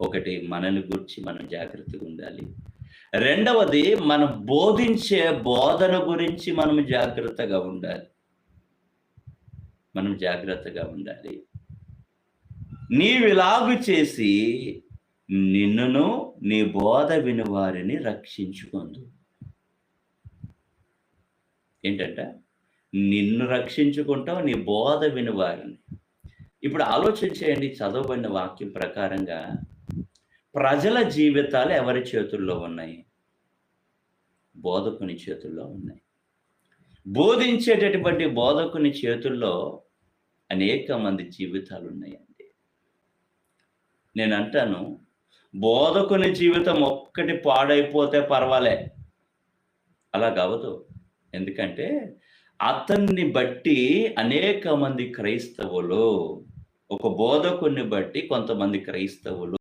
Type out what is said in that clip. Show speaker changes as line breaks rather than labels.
ఒకటి మనల్ని గురించి మనం జాగ్రత్తగా ఉండాలి. రెండవది మనం బోధించే బోధన గురించి మనం జాగ్రత్తగా ఉండాలి. మనం జాగ్రత్తగా ఉండాలి. నీవిలాగు చేసి నిన్నును నీ బోధ విని వారిని రక్షించుకుందు. ఏంటంట? నిన్ను రక్షించుకుంటావు నీ బోధ విని వారిని. ఇప్పుడు ఆలోచన చేయండి చదవబడిన వాక్యం ప్రకారంగా ప్రజల జీవితాలు ఎవరి చేతుల్లో ఉన్నాయి? బోధకుని చేతుల్లో ఉన్నాయి. బోధించేటటువంటి బోధకుని చేతుల్లో అనేక మంది జీవితాలు ఉన్నాయండి. నేను అంటాను బోధకుని జీవితం ఒక్కటి పాడైపోతే పర్వాలే. అలా కావదు. ఎందుకంటే అతన్ని బట్టి అనేక మంది క్రైస్తవులు ఒక బోధకుని బట్టి కొంతమంది క్రైస్తవులు